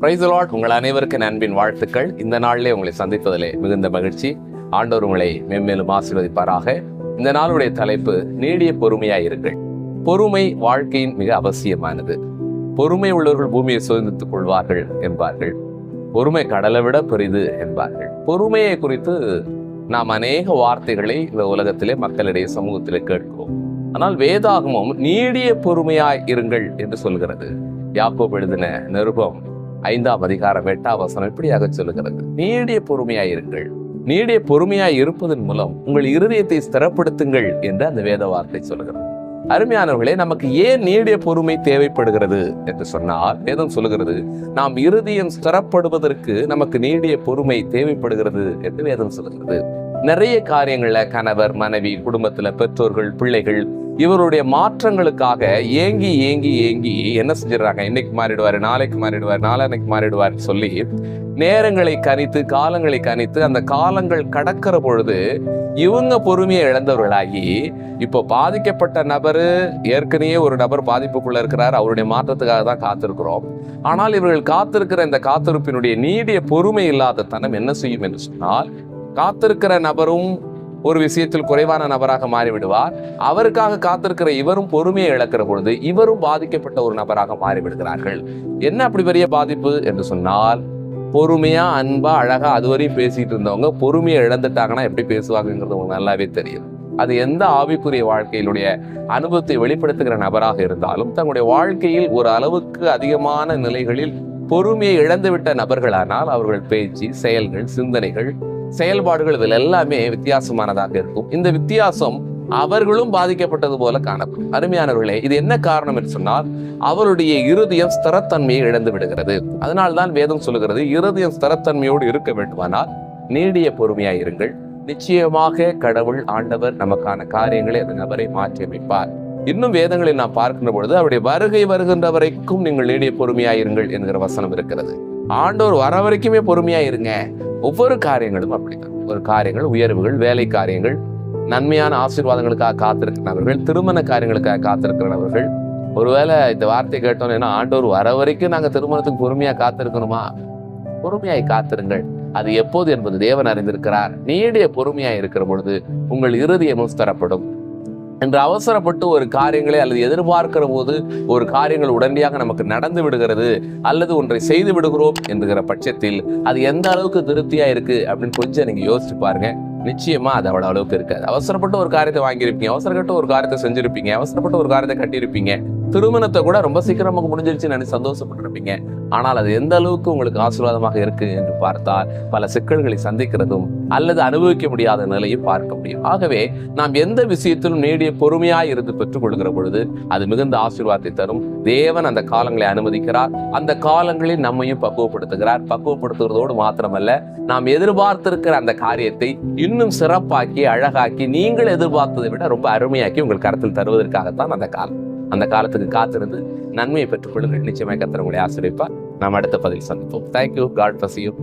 Price Lord உங்கள் அனைவருக்கும் அன்பின் வாழ்த்துக்கள். இந்த நாளிலே உங்களை சந்திப்பதிலே மிகுந்த மகிழ்ச்சி. ஆண்டவர் உங்களை மென்மேலும் ஆசீர்வதிப்பாராக. இந்த நாளுடைய தலைப்பு நீடிய பொறுமையாக இருங்கள். பொறுமை வாழ்க்கையின் மிக அவசியமானது. பொறுமை உள்ளவர்கள் பூமியை சுதந்தித்துக் கொள்வார்கள் என்பார்கள். பொறுமை கடலை விட பெரிது என்பார்கள். பொறுமையை குறித்து நாம் அநேக வார்த்தைகளை இந்த உலகத்திலே மக்களிடையே சமூகத்திலே கேட்கிறோம். ஆனால் வேதாகமும் நீடிய பொறுமையாய் இருங்கள் என்று சொல்கிறது. யாக்கோப் எழுதின நிருபம் ஐந்தாம் அதிகாரம் எட்டாம் வசனம் இப்படியாக சொல்லுகிறது. நீடிய பொறுமையாயிருங்கள். நீடிய பொறுமையாய் இருப்பதன் மூலம் உங்கள் இருதயத்தை ஸ்திரப்படுத்துங்கள் என்று அந்த வேத வார்த்தை சொல்லுகிறது. அருமையானவர்களே நமக்கு ஏன் நீடிய பொறுமை தேவைப்படுகிறது என்று சொன்னால் வேதம் சொல்லுகிறது நாம் இருதயம் ஸ்திரப்படுவதற்கு நமக்கு நீடிய பொறுமை தேவைப்படுகிறது என்று வேதம் சொல்லுகிறது. நிறைய காரியங்களை கணவர் மனைவி குடும்பத்துல பெற்றோர்கள் பிள்ளைகள் இவருடைய மாற்றங்களுக்காக ஏங்கி ஏங்கி ஏங்கி என்ன செஞ்சிடறாங்க? இன்னைக்கு மாறிடுவாரு நாளைக்கு மாறிடுவார் நாளானைக்கு மாறிடுவார் சொல்லி நேரங்களை கணித்து காலங்களை கணித்து அந்த காலங்கள் கடக்கிற பொழுது இவங்க பொறுமையை இழந்தவர்களாகி இப்போ பாதிக்கப்பட்ட நபரு ஏற்கனவே ஒரு நபர் பாதிப்புக்குள்ள இருக்கிறார் அவருடைய மாற்றத்துக்காக தான் காத்திருக்கிறோம். ஆனால் இவர்கள் காத்திருக்கிற இந்த காத்திருப்பினுடைய நீடிய பொறுமை இல்லாத தனம் என்ன செய்யும் என்று சொன்னால் காத்திருக்கிற நபரும் ஒரு விஷயத்தில் குறைவான நபராக மாறிவிடுவார். அவருக்காக காத்திருக்கிற இவரும் பொறுமையை இழக்கிற பொழுது இவரும் பாதிக்கப்பட்ட ஒரு நபராக மாறிவிடுகிறார்கள். என்ன அப்படி பெரிய பாதிப்பு என்று சொன்னால் பொறுமையா அன்பா அழகா அதுவரையும் பேசிட்டு இருந்தவங்க பொறுமையை இழந்துட்டாங்கன்னா எப்படி பேசுவாங்கங்கிறது உங்களுக்கு நல்லாவே தெரியும். அது எந்த ஆவிக்குரிய வாழ்க்கையிலுடைய அனுபவத்தை வெளிப்படுத்துகிற நபராக இருந்தாலும் தங்களுடைய வாழ்க்கையில் ஒரு அளவுக்கு அதிகமான நிலைகளில் பொறுமையை இழந்துவிட்ட நபர்களானால் அவர்கள் பேச்சு செயல்கள் சிந்தனைகள் செயல்பாடுகள் இதில் எல்லாமே வித்தியாசமானதாக இருக்கும். இந்த வித்தியாசம் அவர்களும் பாதிக்கப்பட்டது போல காணப்படும். அருமையானவர்களே இது என்ன காரணம் என்று சொன்னால் அவருடைய இருதயம் ஸ்திரத்தன்மையை இழந்து விடுகிறது. அதனால்தான் வேதம் சொல்லுகிறது இருதயம் ஸ்திரத்தன்மையோடு இருக்க வேண்டுமானால் நீடிய பொறுமையாய் இருங்கள். நிச்சயமாக கடவுள் ஆண்டவர் நமக்கான காரியங்களை அந்த நபரை மாற்றி அமைப்பார். இன்னும் வேதங்களை நாம் பார்க்கின்ற பொழுது அவருடைய வருகை வருகின்ற வரைக்கும் நீங்கள் நீடிய பொறுமையாயிருங்கள் என்கிற வசனம் இருக்கிறது. ஆண்டோர் வர வரைக்குமே பொறுமையாயிருங்க ஒவ்வொரு காரியங்களும் அப்படித்தான். ஒரு காரியங்கள் உயர்வுகள் வேலை காரியங்கள் நன்மையான ஆசீர்வாதங்களுக்காக காத்திருக்கிறவர்கள் திருமண காரியங்களுக்காக காத்திருக்கிறவர்கள். ஒருவேளை இந்த வார்த்தை கேட்டோம்னா ஆண்டோர் வர வரைக்கும் நாங்கள் திருமணத்துக்கு பொறுமையா காத்திருக்கணுமா? பொறுமையாய் காத்திருங்கள். அது எப்போது என்பது தேவன் அறிந்திருக்கிறார். நீடிய பொறுமையாய் இருக்கிற பொழுது உங்கள் இறுதியமும் தரப்படும் என்று அவசரப்பட்டு ஒரு காரியங்களை அல்லது எதிர்பார்க்கிற போது ஒரு காரியங்கள் உடனடியாக நமக்கு நடந்து விடுகிறது அல்லது ஒன்றை செய்து விடுகிறோம் என்கிற பட்சத்தில் அது எந்த அளவுக்கு திருப்தியா இருக்கு அப்படின்னு கொஞ்சம் நீங்க யோசிச்சு பாருங்க. நிச்சயமா அது அவ்வளவு அளவுக்கு இருக்காது. அவசரப்பட்டு ஒரு காரியத்தை வாங்கியிருப்பீங்க அவசரப்பட்டு ஒரு காரியத்தை செஞ்சிருப்பீங்க அவசரப்பட்டு ஒரு காரியத்தை கட்டியிருப்பீங்க. திருமணத்தை கூட ரொம்ப சீக்கிரமாக முடிஞ்சிருச்சு நினைச்சு சந்தோஷப்பட்டிருப்பீங்க. ஆனால் அது எந்த அளவுக்கு உங்களுக்கு ஆசீர்வாதமாக இருக்கு என்று பார்த்தால் பல சிக்கல்களை சந்திக்கிறதும் அல்லது அனுபவிக்க முடியாத நிலையும் பார்க்க முடியும். ஆகவே நாம் எந்த விஷயத்திலும் நேடிய பொறுமையாய் இருந்து பெற்றுக்கொள்கிற பொழுது அது மிகுந்த ஆசீர்வாதத்தை தரும். தேவன் அந்த காலங்களை அனுமதிக்கிறார். அந்த காலங்களில் நம்மையும் பக்குவப்படுத்துகிறார். பக்குவப்படுத்துகிறதோடு மாத்திரமல்ல நாம் எதிர்பார்த்திருக்கிற அந்த காரியத்தை இன்னும் சிறப்பாக்கி அழகாக்கி நீங்கள் எதிர்பார்த்ததை விட ரொம்ப அருமையாக்கி உங்கள் கருத்தில் தருவதற்காகத்தான் அந்த காலம். அந்த காலத்துக்கு காத்திருந்து நன்மையை பெற்றுக்கொள்ளுங்கள். நிச்சயமாக கத்திர உங்களை ஆசிரியப்பார் நாம் அடுத்த பதில் சந்திப்போம். தேங்க்யூ காட் பசியும்